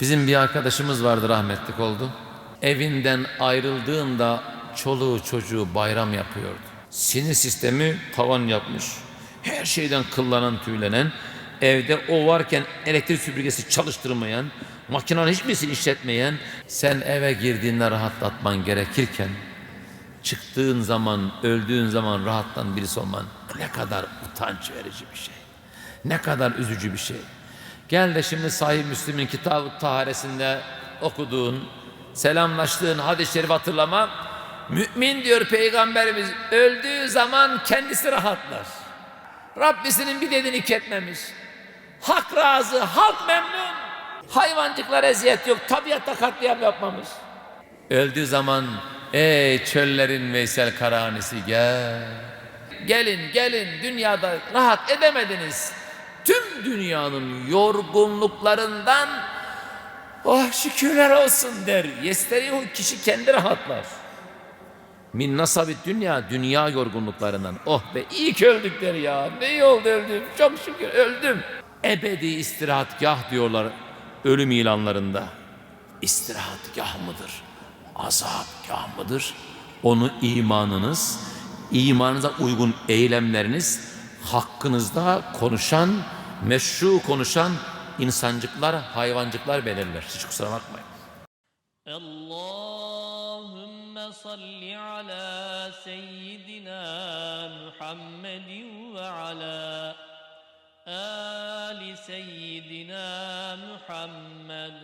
Bizim bir arkadaşımız vardı rahmetlik oldu. Evinden ayrıldığında çoluğu çocuğu bayram yapıyordu. Sinir sistemi tavan yapmış. Her şeyden kıllanan tüylenen, evde o varken elektrik süpürgesi çalıştırmayan, makinenin hiçbirisini işletmeyen, sen eve girdiğinde rahatlatman gerekirken, çıktığın zaman, öldüğün zaman rahatlan birisi olman ne kadar utanç verici bir şey. Ne kadar üzücü bir şey. Gel de şimdi Sahih Müslim'in kitab-ı taharesinde okuduğun, selamlaştığın hadis-i şerif hatırlama. Mümin diyor Peygamberimiz öldüğü zaman kendisi rahatlar. Rabbisinin bir dediğini ketmemiş. Hak razı, halk memnun. Hayvancıklar eziyet yok, tabiatta katliam yapmamış. Öldüğü zaman ey çöllerin Veysel Karahanesi gel. Gelin gelin dünyada rahat edemediniz. Tüm dünyanın yorgunluklarından oh şükürler olsun der. Yesterihu kişi kendi rahatlar. Min nasabit dünya, dünya yorgunluklarından. Oh be iyi ki öldük der ya. Ne iyi oldu öldüm. Çok şükür öldüm. Ebedi istirahatgah diyorlar ölüm ilanlarında. İstirahatgah mıdır? Azapgah mıdır? Onu imanınız, imanınıza uygun eylemleriniz, hakkınızda konuşan, meşru konuşan insancıklar, hayvancıklar belirler. Hiç kusura bakmayın. Allahümme salli ala seyyidina Muhammedin ve ala ali seyyidina Muhammed.